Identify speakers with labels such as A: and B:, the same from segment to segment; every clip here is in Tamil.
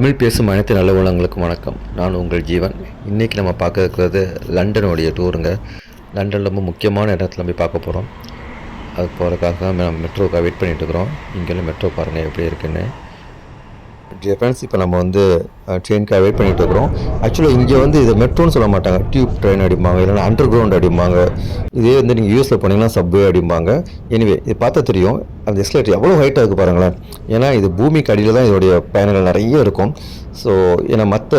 A: தமிழ் பேசும் அனைத்து நல்ல உலகங்களுக்கு வணக்கம். நான் உங்கள் ஜீவன். இன்றைக்கி நம்ம பார்க்க இருக்கிறது லண்டனுடைய டூருங்க. லண்டனில் ரொம்ப முக்கியமான இடத்துல போய் பார்க்க போகிறோம் அது போகிறதுக்காக தான் நம்ம மெட்ரோக்காக வெயிட் பண்ணிகிட்டு இருக்கிறோம். இங்கெல்லாம் மெட்ரோ பாருங்கள் எப்படி இருக்குன்னு. டியர் ஃப்ரெண்ட்ஸ் இப்போ நம்ம வந்து ட்ரெயினுக்காக வெயிட் பண்ணிகிட்டு இருக்கிறோம். ஆக்சுவலாக இங்கே வந்து இது மெட்ரோன்னு சொல்ல மாட்டாங்க. டியூப் ட்ரெயின் அடிப்பாங்க இல்லைன்னா அண்டர் கிரவுண்ட் அடிப்பாங்க இதே வந்து நீங்கள் யூஎஸில் போனீங்கன்னா சப்வே அடிப்பாங்க எனிவே இது பார்த்தா தெரியும். அந்த எஸ்கலேட்டர் எவ்வளோ ஹைட்டாக இருக்குது பாருங்களேன். ஏன்னா இது பூமிக்கு அடியில் தான் இதோடைய பயணங்கள் நிறைய இருக்கும். ஸோ ஏன்னா மற்ற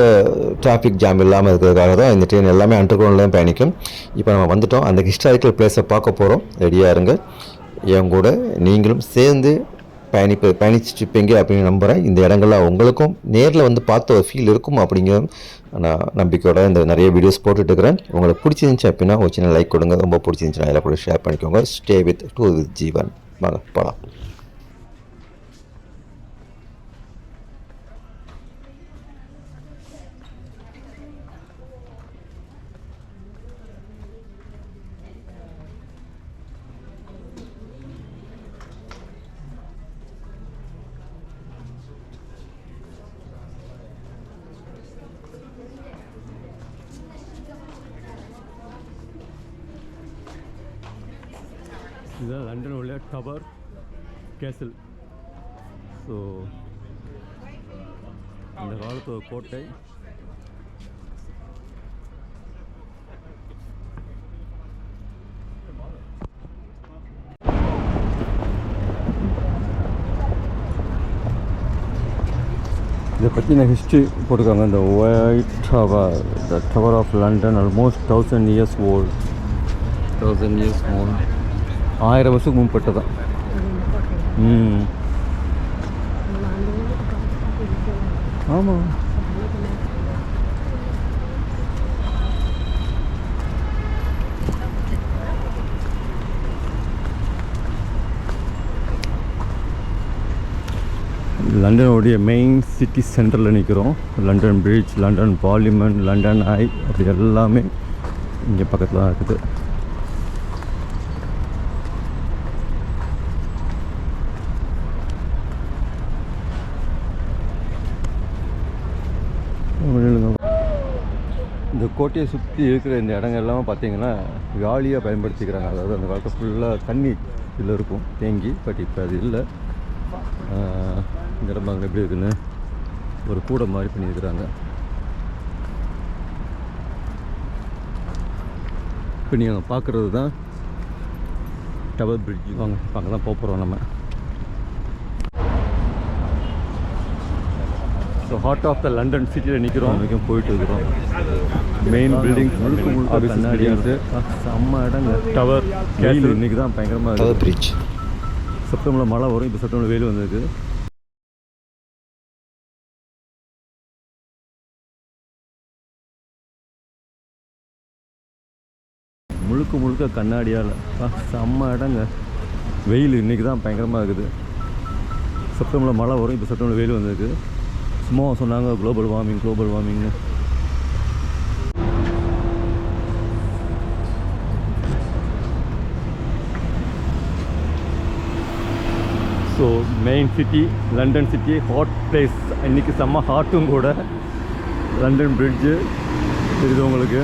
A: டிராஃபிக் ஜாம் இல்லாமல் இருக்கிறதுக்காக தான் இந்த ட்ரெயின் எல்லாமே அண்டர் கிரவுண்ட்லேயும் பயணிக்கும். இப்போ நம்ம வந்துட்டோம். அந்த ஹிஸ்டாரிக்கல் பிளேஸை பார்க்க போகிறோம் ரெடியாக இருங்க. என் கூட நீங்களும் சேர்ந்து பயணிப்ப பயணிச்சுப்பீங்க அப்படின்னு நம்புகிறேன் இந்த இடங்கள்லாம் உங்களுக்கும் நேரில் வந்து பார்த்த ஒரு ஃபீல் இருக்கும் அப்படிங்கிற நான் நம்பிக்கையோட இந்த நிறைய வீடியோஸ் போட்டுட்டு இருக்கிறேன் உங்களுக்கு பிடிச்சிருந்துச்சு அப்படின்னா ஒரு சின்ன லைக் கொடுங்க. ரொம்ப பிடிச்சிருந்துச்சுன்னா எல்லாம் கூட ஷேர் பண்ணிக்கோங்க. Stay with two with Jeevan வாங்க போகலாம்
B: இதுதான் லண்டன் உள்ள டவர் கேசல் ஸோ அந்த காலத்து ஒரு கோட்டை இதை பற்றின ஹிஸ்ட்ரி போட்டிருக்காங்க. இந்த white tower the tower of London almost thousand years old thousand years old ஆயிரம் வருஷத்துக்கு முன்பட்டதான் ம். ஆமாம் லண்டனுடைய மெயின் சிட்டி சென்டரில் நிற்கிறோம் London Bridge London parliament London Eye அப்படி எல்லாமே இங்கே பக்கத்தில் தான் இருக்குது. இந்த கோட்டையை சுற்றி இருக்கிற இந்த இடங்கள் எல்லாம் பார்த்தீங்கன்னா காலியாக பயன்படுத்திக்கிறாங்க. அதாவது அந்த காலத்தில் ஃபுல்லாக தண்ணி இதில் இருக்கும் தேங்கி. பட் இப்போ அது இல்லை. இந்த இடம் பாருங்க எப்படி இருக்குன்னு. ஒரு கூடை மாதிரி பண்ணியிருக்கிறாங்க. இப்போ நீங்கள் பார்க்குறது தான் டபுள் பிரிட்ஜ். வாங்க இப்போ அங்கே தான் போக போகிறோம் நம்ம. So heart of the London சிட்டியில் நிற்கிறோம் வரைக்கும் போயிட்டு இருக்கிறோம். மெயின் பில்டிங் முழுக்க முழுக்க கண்ணாடியாக செம்ம இடங்க டவர் கேஸ் இன்னைக்கு தான் பயங்கரமாக இருக்குது
A: பிரிட்ஜ்
B: செப்டம்பரில் மழை வரும். இப்போ செப்டம்பரில் வெயில் வந்திருக்கு. முழுக்க முழுக்க கண்ணாடியால். செம்ம இடங்க. வெயில் இன்னைக்கு தான் பயங்கரமாக இருக்குது. செப்டம்பரில் மழை வரும். இப்போ செப்டம்பரில் வெயில் வந்திருக்கு. சும்மா சொன்னாங்க global warming global வார்மிங்னு so main city London city hot place இன்றைக்கி செம்ம ஹாட்டும் கூட. லண்டன் பிரிட்ஜு தெரியுது உங்களுக்கு?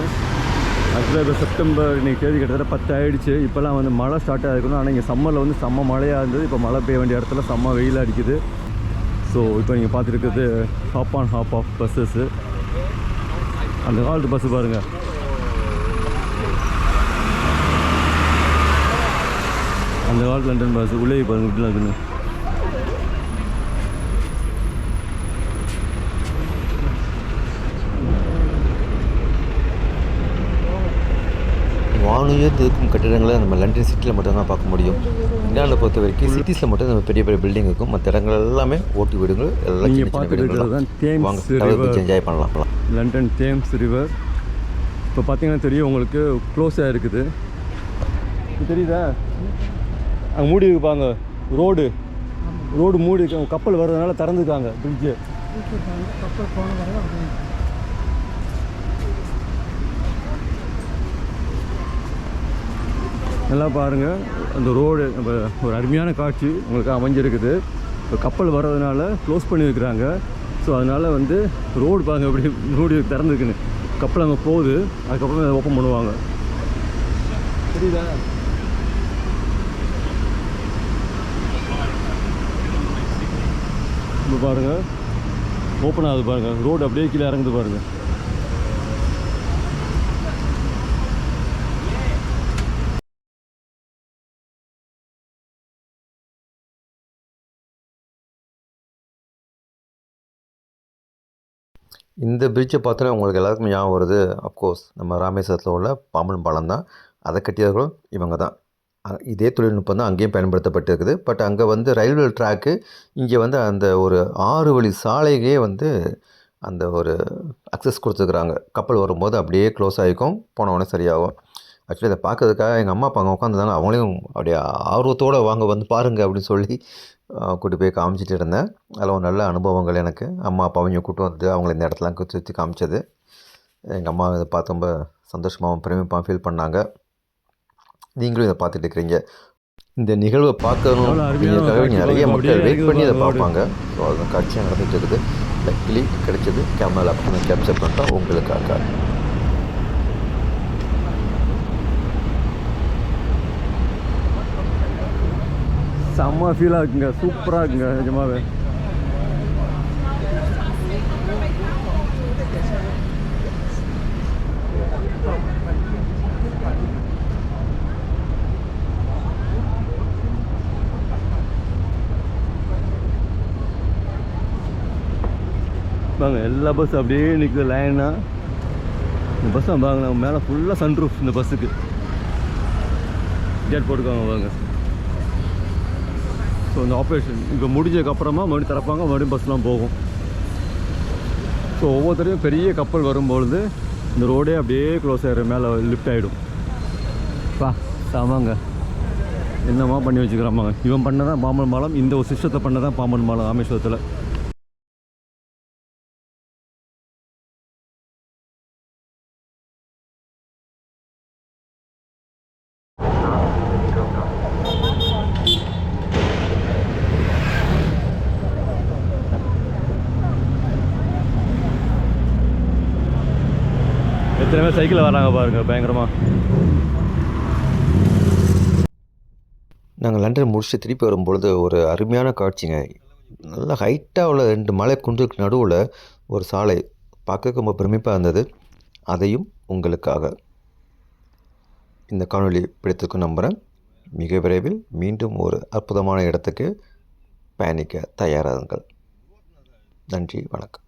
B: ஆக்சுவலாக இப்போ செப்டம்பர் இன்றைக்கி தேதி கிட்டத்தட்ட பத்து ஆகிடுச்சு இப்போல்லாம் வந்து மழை ஸ்டார்ட் ஆகிருக்கணும் ஆனால் இங்கே சம்மரில் வந்து செம்ம மழையாக இருந்தது. இப்போ மழை பெய்ய வேண்டிய இடத்துல செம்ம வெயில் அடிக்குது. ஸோ இப்போ நீங்கள் பார்த்துருக்கிறது hop on hop off buses அந்த காலத்து பஸ்ஸு பாருங்கள் அந்த காலத்து லண்டன் பஸ் உள்ளே பாருங்கள் இப்படிலாம் இருக்குன்னு.
A: வானுயர்ந்து இருக்கும் கட்டிடங்களை நம்ம லண்டன் சிட்டியில் மட்டும்தான் பார்க்க முடியும். இந்தியாவில் பொறுத்த வரைக்கும் சிட்டிஸில் மட்டும் நம்ம பெரிய பெரிய பில்டிங் இருக்கும். மற்ற இடங்கள் எல்லாமே ஓட்டு வீடுகள் எல்லாம் வாங்க என்ஜாய் பண்ணலாம்
B: லண்டன் தேம்ஸ் ரிவர் இப்போ பார்த்தீங்கன்னா தெரியும் உங்களுக்கு க்ளோஸாக இருக்குது. இது தெரியுதா? அங்கே மூடி இருக்கு பாருங்க ரோடு. ரோடு மூடி இருக்கு. கப்பல் வர்றதுனால திறந்துருக்காங்க பிரிட்ஜு நல்லா பாருங்கள் அந்த ரோடு நம்ம ஒரு அருமையான காட்சி உங்களுக்கு அமைஞ்சிருக்குது. இப்போ கப்பல் வர்றதுனால க்ளோஸ் பண்ணியிருக்கிறாங்க. ஸோ அதனால் வந்து ரோடு பாருங்க எப்படி மூடி திறந்துருக்குன்னு. கப்பல் அங்கே போகுது. அதுக்கப்புறம் அதை ஓப்பன் பண்ணுவாங்க. தெரியுதா? இப்போ பாருங்க. ஓப்பன் ஆகுது பாருங்க. ரோடு அப்படியே கீழே இறங்குது பாருங்க.
A: இந்த பிரிட்ஜை பார்த்தோன்னா உங்களுக்கு எல்லாருக்கும் ஞாபகம் வருது. அஃப்கோர்ஸ் நம்ம ராமேஸ்வரத்தில் உள்ள பாம்பன் பாலம் தான். அதை கட்டியவர்களும் இவங்க தான். இதே தொழில்நுட்பம் தான் அங்கேயும் பயன்படுத்தப்பட்டிருக்குது. பட் அங்கே வந்து ரயில்வே ட்ராக்கு இங்கே வந்து அந்த ஒரு ஆறு வழி சாலையே வந்து அந்த ஒரு அக்சஸ் கொடுத்துருக்குறாங்க. கப்பல் வரும்போது அப்படியே க்ளோஸ் ஆகிக்கும். போனவொடனே சரியாகும். ஆக்சுவலி இதை பார்க்கறதுக்காக எங்கள் அம்மா அப்பா அங்கே உட்காந்துருந்தாங்க அவங்களையும் அப்படியே ஆர்வத்தோடு வாங்க வந்து பாருங்க அப்படின்னு சொல்லி கூட்டி போய் காமிச்சிட்டு இருந்தேன். அதில் ஒரு நல்ல அனுபவங்கள் எனக்கு. அம்மா அப்பா அவங்க கூட்டு வந்து அவங்கள இந்த இடத்துலாம் சுற்றி காமிச்சது. எங்கள் அம்மா இதை பார்த்து ரொம்ப சந்தோஷமாகவும் பெருமைப்பாகவும் ஃபீல் பண்ணாங்க. நீங்களும் இதை பார்த்துட்டு இருக்கிறீங்க. இந்த நிகழ்வை பார்க்கணும் அப்படிங்கிறதுக்காக நிறைய மக்கள் வெயிட் பண்ணி
B: இருக்குது
A: பார்ப்பாங்க. ஸோ அது காட்சியாக நடந்துட்டு இருக்குது. லக்கிலி கிடைச்சது. கேமரா கேப்சர் பண்ணிட்டோம். உங்களுக்காக.
B: செம்ம ஃபீலாக இருக்குங்க. சூப்பராக இருக்குங்க நிஜமாவே. பாங்க எல்லா பஸ் அப்படியே நிற்குது லைனாக இந்த பஸ் பாங்க நம்ம மேலே ஃபுல்லாக சன்ரூஃப் இந்த பஸ்ஸுக்கு கேட் போட்டுக்கோங்க பாருங்க. ஸோ இந்த ஆப்ரேஷன் இப்போ முடிஞ்சதுக்கப்புறமா மறுபடியும் திறப்பாங்க மறுபடியும் பஸ்லாம் போகும். ஸோ ஒவ்வொருத்தரையும் பெரிய கப்பல் வரும்பொழுது இந்த ரோடே அப்படியே க்ளோஸ் ஆகிடும் மேலே லிஃப்ட் ஆகிடும் பா ஆமாங்க என்னம்மா பண்ணி வச்சுக்கிறாமாங்க இவன் பண்ணதான் பாம்பன் பாலம் இந்த ஒரு சிஸ்டத்தை பண்ணதான் பாம்பன் பாலம் ராமேஸ்வரத்தில். எத்தனை பேர் சைக்கிளில் வராங்க பாருங்கள் பயங்கரமாக
A: நாங்கள் லண்டன் முடிச்சுட்டு திருப்பி வரும்பொழுது ஒரு அருமையான காட்சிங்க. நல்ல ஹைட்டாக உள்ள ரெண்டு மலை குன்றுக்கு நடுவில் ஒரு சாலை பார்க்க ரொம்ப பிரமிப்பாக இருந்தது. அதையும் உங்களுக்காக இந்த காணொளி பிடித்திருக்கும் நம்புகிறேன் மிக விரைவில் மீண்டும் ஒரு அற்புதமான இடத்துக்கு பயணிக்க தயாராகுங்கள். நன்றி வணக்கம்.